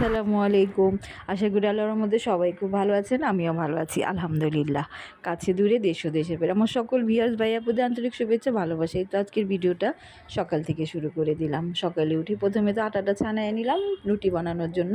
আসসালামু আলাইকুম। আশা করি আল্লাহর মধ্যে সবাই খুব ভালো আছেন, আমিও ভালো আছি, আলহামদুলিল্লাহ। কাছে দূরে দেশ ও দেশের পেরে আমার সকল ভিউয়ার্স ভাইয়াপুদের আন্তরিক শুভেচ্ছা, ভালোবাসা। তো আজকের ভিডিওটা সকাল থেকে শুরু করে দিলাম। সকালে উঠি প্রথমে তো আটাটা ছানায় নিলাম রুটি বানানোর জন্য।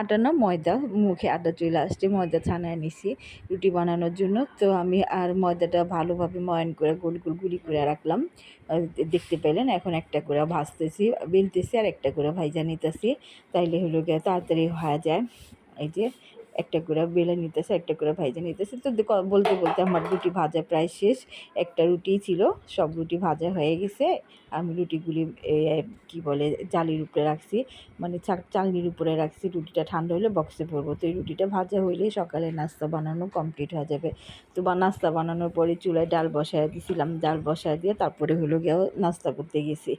আটা না, ময়দা, মুখে আটা চলে আসছে, ময়দা ছানায় নিছি রুটি বানানোর জন্য। তো আমি আর ময়দাটা ভালোভাবে ময়ন করে, গোল গোল গুলি করে রাখলাম। দেখতে পেলেন, এখন একটা করে ভাজতেছি, বেলতেছি আর একটা করে ভাইজা নিতেছি। তাইলে হলো গিয়ে তাড়াতাড়ি হয়ে যায় এই যে একটা করে বেলে নিতেছে, একটা করে ভাইজা নিতেছে। তো বলতে বলতে আমার রুটি ভাজা প্রায় শেষ। একটা রুটি ছিল, সব রুটি ভাজা হয়ে গেছে। আমি রুটিগুলি কি বলে জালির উপরে রাখছি। মানে চালনির উপরে রাখছি, রুটিটা ঠান্ডা হলে বক্সে ভরবো। তো এই রুটিটা ভাজা হইলে সকালে নাস্তা বানানো কমপ্লিট হয়ে যাবে। তো বা, নাস্তা বানানোর পরে চুলায় ডাল বসায় দিয়েছিলাম ডাল বসায় দিয়ে তারপরে হলো গিয়ে নাস্তা করতে গেছি।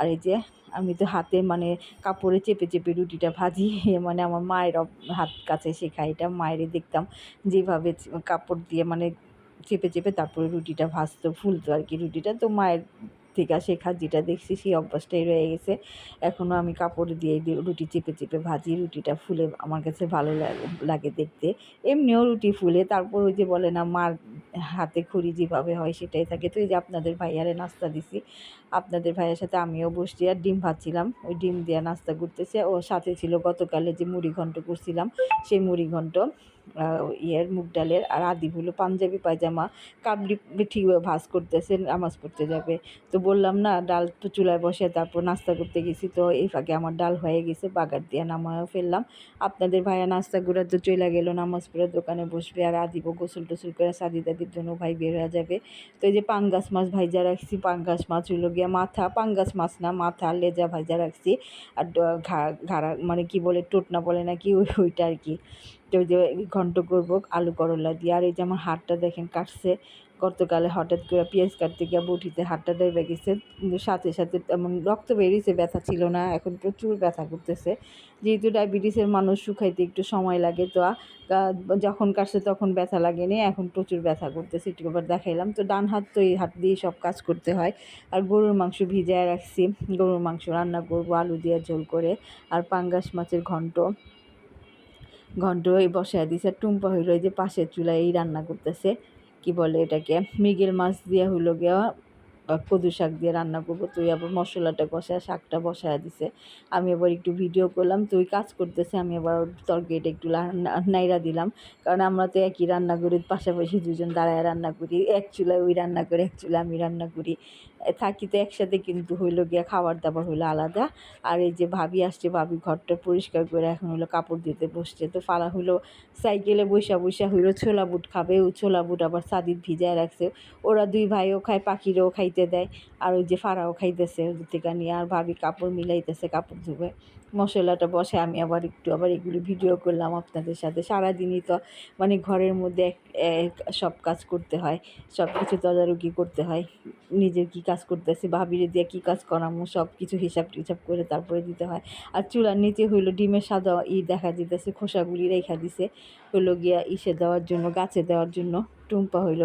আর এই যে, আমি তো হাতে মানে কাপড়ে চেপে চেপে রুটিটা ভাজি মানে আমার মায়ের হাত কাছে শেখা এটা মায়েরই দেখতাম। যেভাবে কাপড় দিয়ে মানে চেপে চেপে তারপরে রুটিটা ভাজতো, ফুলতো আর কি রুটিটা। তো মায়ের থেকে শেখা যেটা দেখছি সেই অভ্যাসটাই রয়ে গেছে। এখনও আমি কাপড় দিয়ে রুটি চেপে চেপে ভাজি, রুটিটা ফুলে আমার কাছে ভালো লাগে দেখতে। এমনিও রুটি ফুলে, তারপর ওই যে বলে না, মার হাতে খড়ি যেভাবে হয় সেটাই থাকে। তো এই যে আপনাদের ভাইয়ারে নাস্তা দিছি, আপনাদের ভাইয়ের সাথে আমিও বসছি আর ডিম ভাজছিলাম। ওই ডিম দিয়ে নাস্তা করতেছে। ও সাথে ছিল গতকালে যে মুড়ি ঘন্ট করছিলাম, সেই মুড়ি ঘন্ট ইয়ের মুগ ডালের আর আদি হলো পাঞ্জাবি পায়জামা, কাবলি ঠিকভাবে ভাজ করতেছে, নামাজ পড়তে যাবে। তো বললাম, না, ডাল তো চুলায় বসে তারপর নাস্তা করতে গেছি। তো এই ফাঁকে আমার ডাল হয়ে গেছে, বাগার দিয়ে নামায়ও ফেললাম। আপনাদের ভাইয়া নাস্তা করে তো চলে গেল, নামাজ পড়ে দোকানে বসবে, আর আদিবও গোসল টোসল করে সাদি দাদির জন্য ভাই বের হয়ে যাবে। তো এই যে পাঙ্গাস মাছ ভাইজা রাখছি, পাঙ্গাস মাছ হলো গিয়া মাথা, পাঙ্গাস মাছ না, মাথা লেজা ভাইজা রাখছি। আর ঘাড়া মানে কি বলে, টোটনা বলে নাকি ওই, ওইটা আর কি। ওই যে ঘন্ট করব, আলু করলা দিয়ে। আর এই যে আমার দেখেন কাটছে, গতকালে হঠাৎ করে পেঁয়াজ কাটতে গিয়ে বটিতে হাতটা ডেবে গেছে সাথে সাথে তেমন রক্ত বেরিয়েছে, ব্যথা ছিল না, এখন প্রচুর ব্যথা করতেছে। যেহেতু ডায়াবেটিসের মানুষ শুকাইতে একটু সময় লাগে, তো যখন কাটছে তখন ব্যথা লাগেনি, এখন প্রচুর ব্যথা করতেছে, একটু আবার দেখাইলাম। তো ডান হাত তো এই হাত দিয়ে সব কাজ করতে হয়। আর গরুর মাংস ভিজায় রাখছি, গরুর মাংস রান্না করব, আলু দিয়ে ঝোল করে, আর পাঙ্গাস মাছের ঘন্ট। ঘন্ট এই বসায় দিছে, টুম্পা হইল এই যে পাশের চুলায় এই রান্না করতেছে। কি বলে এটাকে? মৃগেল মাছ দিয়ে হইল গিয়া কদু শাক দিয়ে রান্না করব। তুই আবার মশলাটা কষায়, শাকটা বসায় দিছে। আমি আবার একটু ভিডিও করলাম, তুই কাজ করতেছে, আমি আবার তরকারিটা একটু নাইরা দিলাম। কারণ আমরা তো একই রান্না করি পাশাপাশি দুজন দাঁড়ায় রান্না করি, এক চুলায় ওই রান্না করে, এক চুলায় আমি রান্না করি। থাকি তো একসাথে কিন্তু হইল গিয়া খাবার দাবার হইল আলাদা। আর এই যে ভাবি আসছে, ভাবি ঘরটা পরিষ্কার করে এখন হলো কাপড় দিতে বসছে। তো ফালা হইল সাইকেলে বৈশা বৈশা হইল ছোলা বুট খাবে, ও ছোলা বুট আবার সাদির ভিজায় রাখছে। ওরা দুই ভাইও খায়, পাখিরও খাইতে দেয়। আর ওই যে ফাড়াও খাইতেছে ওদের থেকে নিয়ে, আর ভাবি কাপড় মিলাইতেছে, কাপড় ধুবে। মশলাটা বসে আমি আবার একটু আবার এগুলো ভিডিও করলাম আপনাদের সাথে। সারাদিনই তো মানে ঘরের মধ্যে এক সব কাজ করতে হয় সব কিছু তদারকি করতে হয়। নিজের কি কাজ করতেছি, ভাবিরে দিয়ে কী কাজ করামো সব কিছু হিসাব টিসাব করে তারপরে দিতে হয়। আর চুলার নিচে হইল ডিমের সাদা ই দেখা দিতেছে, খোসাগুলি রেখা দিছে, হইল গিয়া ইসে দেওয়ার জন্য, গাছে দেওয়ার জন্য। টুম্পা হইল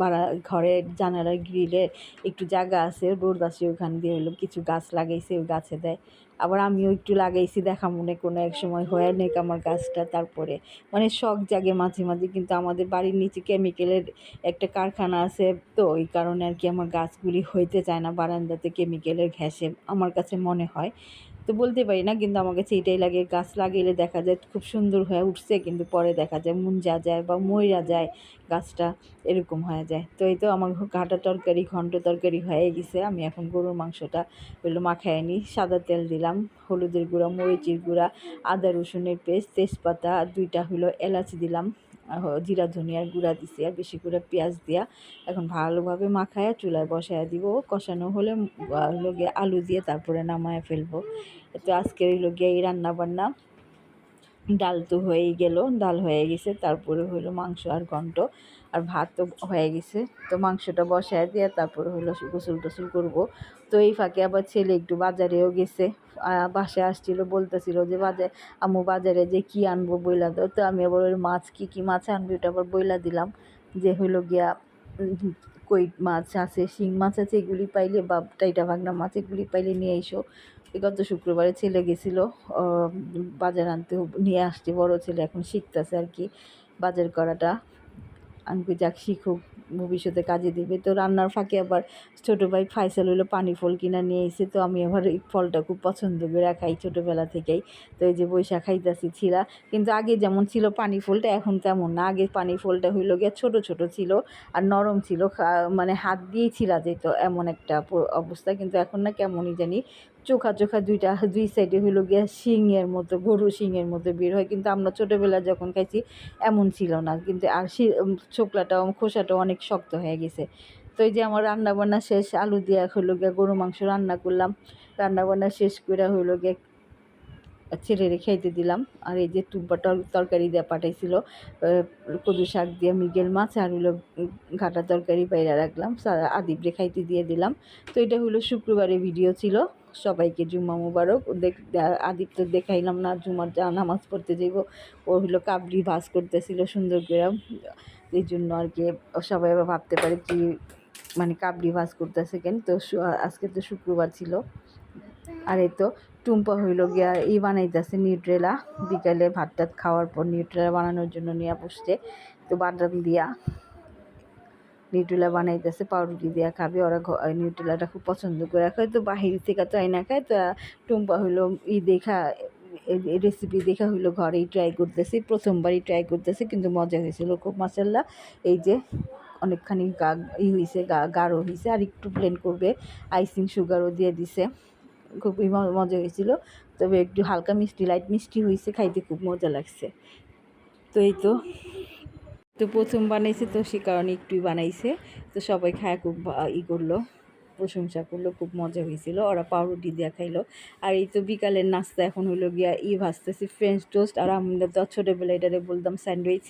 বাড়া ঘরের জানালার গ্রিলে একটু জায়গা আছে রোদ আছে, ওখান দিয়ে হইল কিছু গাছ লাগাইছে, ওই গাছে দেয়। আবার আমিও একটু লাগাইছি, দেখা মনে কোনো এক সময় হয়ে নেক আমার গাছটা, তারপরে মানে শখ জাগে মাঝে মাঝে, কিন্তু আমাদের বাড়ির নিচে কেমিক্যালের একটা কারখানা আছে, তো ওই কারণে আর কি আমার গাছগুলি হইতে চায় না, বারান্দাতে কেমিক্যালের ঘ্যাসে আমার কাছে মনে হয়। তো বলতে পারি না, কিন্তু আমার কাছে এটাই লাগে, গাছ লাগিয়ে দেখা যায় খুব সুন্দর হয়ে উঠছে, কিন্তু পরে দেখা যায় মুঞ্জা যায় বা মইরা যায়, গাছটা এরকম হয়ে যায়। তো এই তো আমার ঘাটা তরকারি, ঘন্ট তরকারি হয়ে গেছে, আমি এখন গরুর মাংসটা হলো মাখায় নিই সাদা তেল দিলাম, হলুদের গুঁড়া, মরিচের গুঁড়া, আদা রসুনের পেস্ট, তেজপাতা দুইটা হলো এলাচ দিলাম। জিরা ধনিয়ার গুঁড়া দিছি, আর বেশি করে পেঁয়াজ দিয়া এখন ভালোভাবে মাখায় চুলায় বসায় দিব। কষানো হলে হলো গিয়ে আলু দিয়ে তারপরে নামায় ফেলব। তো আজকের হলো গিয়ে এই রান্নাবান্না। ডাল তো হয়েই গেল, ডাল হয়ে গেছে, তারপরে হলো মাংস আর ঘন্ট। আর ভাত তো হয়ে গেছে। তো মাংসটা বসায় দিয়ে তারপর হলো গোসল টোসল করব। তো এই ফাঁকে আবার ছেলে একটু বাজারেও গেছে। বাসায় আসছিল, বলতেছিল যে বাজারে আম্মু বাজারে যে কি আনব বইলা দাও। তো আমি আবার ওই মাছ, কি কি মাছ আনব ওটা আবার বইলা দিলাম। যে হইল গিয়া কই মাছ আছে, শিং মাছ আছে, এগুলি পাইলে বা টাইটা ভাগনা মাছ এগুলি পাইলে নিয়ে এসো গত শুক্রবারে ছেলে গেছিল বাজার আনতে নিয়ে আসছে, বড় ছেলে এখন শিখতেছে আর কি বাজার করাটা। আমি যাক শিখুক ভবিষ্যতে কাজে দিবে। তো রান্নার ফাঁকে আবার ছোটো ভাই ফাইসাল হলো পানি ফল কিনা নিয়ে এসে তো আমি আবার এই ফলটা খুব পছন্দ করে খাই ছোটোবেলা থেকেই। তো এই যে বৈশা খাইতাছি ছিলা। কিন্তু আগে যেমন ছিল পানি ফলটা, এখন তেমন না। আগে পানি ফলটা হইল গিয়ে ছোট ছোট ছিল আর নরম ছিল। মানে হাত দিয়েই ছিলা যেত এমন একটা অবস্থা। কিন্তু এখন না কেমনই জানি চোখা চোখা দুইটা দুই সাইডে হইল গিয়া শিংয়ের মতো গরু শিংয়ের মতো বের হয়। কিন্তু আমরা ছোটোবেলা যখন খাইছি এমন ছিল না। কিন্তু আর উম, ছোকলাটাও অনেক শক্ত হয়ে গেছে। তো এই যে আমার রান্না বান্না শেষ আলু দিয়া হইল গিয়া গরু মাংস রান্না করলাম। রান্না বান্না শেষ করে হইল গিয়া ছেলেরে খাইতে দিলাম। আর এই যে টুব্বা তর- তরকারি দিয়ে পাঠাইছিল কদু শাক দিয়ে মৃগেল মাছ আর হইল ঘাটা তরকারি বাইরে রাখলাম। আদিবরে খাইতে দিয়ে দিলাম। তো এটা হইল শুক্রবারের ভিডিও ছিল। সবাইকে জুম্মা মুবারক। দেখ আদিব তো দেখাইলাম না জুমার যা নামাজ পড়তে যাইব, ও হইল কাবলি ভাজ করতেছিল সুন্দর করে। এই জন্য আর কি সবাই ভাবতে পারে কি মানে কাবলি ভাজ করতেছে কেন? তো আজকে তো শুক্রবার ছিল। আর এই তো টুম্পা হইল গিয়া ই বানাইতেছে নিউট্রেলা। বিকালে ভাত টাত খাওয়ার পর নিউট্রেলা বানানোর জন্য নিয়ে বসছে। তো বাদাম দিয়া নিউট্রেলা বানাইতেছে, পাউরুটি দিয়া খাবে। ওরা নিউট্রেলাটা খুব পছন্দ করে। খায় তো বাহির থেকে তো আইনা খায় তো টুম্পা হইল ই দেখা রেসিপি দেখা হইল ঘরেই ট্রাই করতেছি, প্রথমবারই ট্রাই করতেছি, কিন্তু মজা হয়েছিল খুব মাসাল্লাহ এই যে অনেকখানি গা, ই হয়েছে গা, গাঢ় হয়েছে আর একটু প্লেন করবে। আইসিং সুগারও দিয়ে দিছে। খুবই মজা হয়েছিল। তবে একটু হালকা মিষ্টি লাইট মিষ্টি হয়েছে খাইতে খুব মজা লাগছে। তো এই তো। তো প্রথম বানাইছে তো সে কারণে একটুই বানাইছে। তো সবাই খায় খুব ই করল, প্রশংসা করল, খুব মজা হয়েছিল ওরা পাউরুটি দিয়ে খাইলো। আর এই তো বিকালের নাস্তা এখন হলো গিয়া ই ভাজতেছি ফ্রেঞ্চ টোস্ট আর আমরা তো ছোটোবেলায় এটারে বলতাম স্যান্ডউইচ।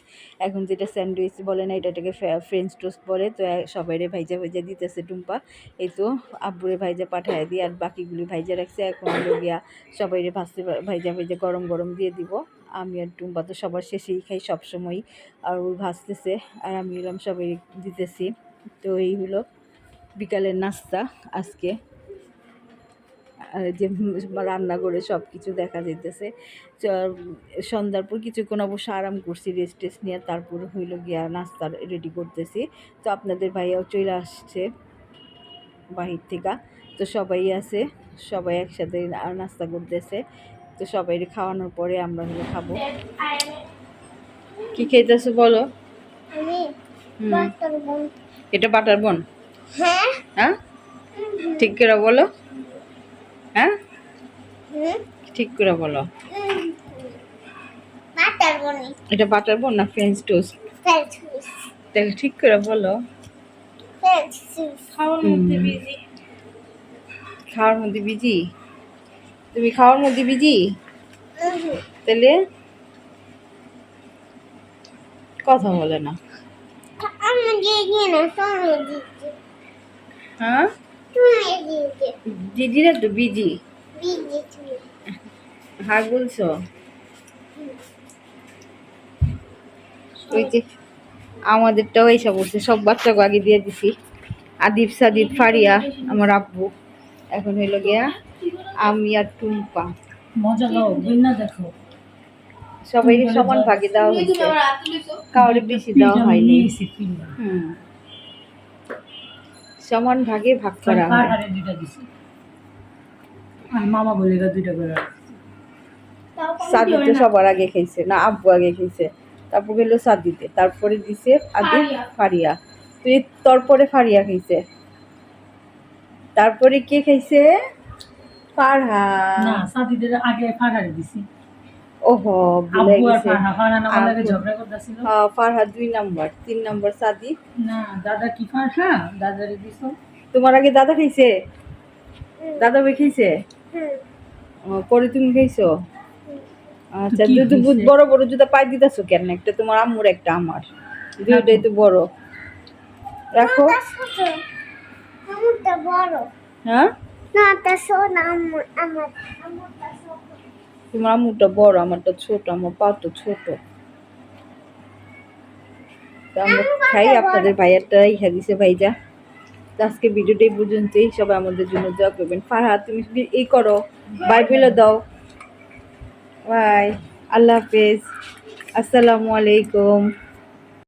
এখন যেটা স্যান্ডউইচ বলে না এটাকে ফ্রেঞ্চ টোস্ট বলে, তো সবাইরে ভাইজা ভাইজা দিতেছে টুম্পা। এই তো আব্বুরে ভাইজা পাঠায় দিয়ে, আর বাকিগুলি ভাইজা রাখছে। এখন হলো গিয়া সবাইরে ভাজতে ভাইজা ভাইজা গরম গরম দিয়ে দিব। আমি আর টুম্পা তো সবার শেষেই খাই সবসময় আর ওই ভাজতেছে আর আমি এলাম সবাই দিতেছি। তো এই হলো বিকালের নাস্তা আজকে। আর যে রান্না করে সব কিছু দেখা যাইতেছে। চ- সন্ধ্যার পর কিছুক্ষণ অবশ্য আরাম করছি রেস্ট টেস্ট নিয়ে। তারপর হইল গিয়া নাস্তা রেডি করতেছি। তো আপনাদের ভাইয়াও চলে আসছে বাহির থেকে। তো সবাই আছে, সবাই একসাথে নাস্তা করতেছে। তো সবাই খাওয়ানোর পরে আমরা হলো খাব। কি খেতেছো বলো? হুম, এটা বাটার বন? হ্যাঁ। হ্যাঁ? ঠিক করে বলো। হ্যাঁ? হুম। ঠিক করে বলো। এটা বাটার বন না ফ্রেঞ্চ টোস্ট? তাহলে ঠিক করে বলো। খাওয়ার মধ্যে বিজি। খাওয়ার মধ্যে বিজি? তুমি খাওয়ার মধ্যে বিজি? তাহলে কথা বলে না। হ্যাঁ? দিদিরা তো বিজি। তুমি। হার বলছো? ওই যে আমাদেরটাও এইসব বলছে সব বাচ্চাকে আগে দিয়ে দিছি। আদিব সাদিব ফারিয়া আমার আব্বু। এখন হইল গিয়া আমি আর টুম্পা। মজা লাও না দেখো সবাই সমান ভাগে দেওয়া হয়েছে। কাউরে বেশি দেওয়া হয়নি। হুম। সমান ভাগে ভাগ করা হয়। আর মামা বলে গা দুইটা করে সাদি তো সবার আগে খাইছে না আব্বু আগে খাইছে তারপর গেলো সাদিতে তারপরে দিছে আদি ফারিয়া। তুই তারপরে ফারিয়া খাইছে তারপরে কে খাইছে ফারহা। না সাদিদের আগে পাহাড়ে দিছি। ওহো ভুলে আব্বু ফারহা দুই নাম্বার তিন নাম্বার সাদি না দাদা কি ফারহা? দাদারে দিছো। তোমার আগে দাদা খাইছে? দাদা খাইছে? পরে তুমি খাইছো? আচ্ছা দুটো? বড় বড় জুতা পাই দিতেছো কেন একটা তোমার আম্মুর একটা আমার। দুইটাই তো বড়। রাখো। বড়। হ্যাঁ? তোমার আম্মুরটা বড় আমারটা ছোট আমার পা তো ছোট। আমরা খাই আপনাদের ভাইয়ারটা রেখে দিছে ভাইজা। আজকে ভিডিওটা এই পর্যন্তই। সবাই আমাদের জন্য দোয়া করবেন। ফারহাদ তুমি এই করো? বাই বলে দাও। বাই। আল্লাহ হাফেজ। আসসালামু আলাইকুম।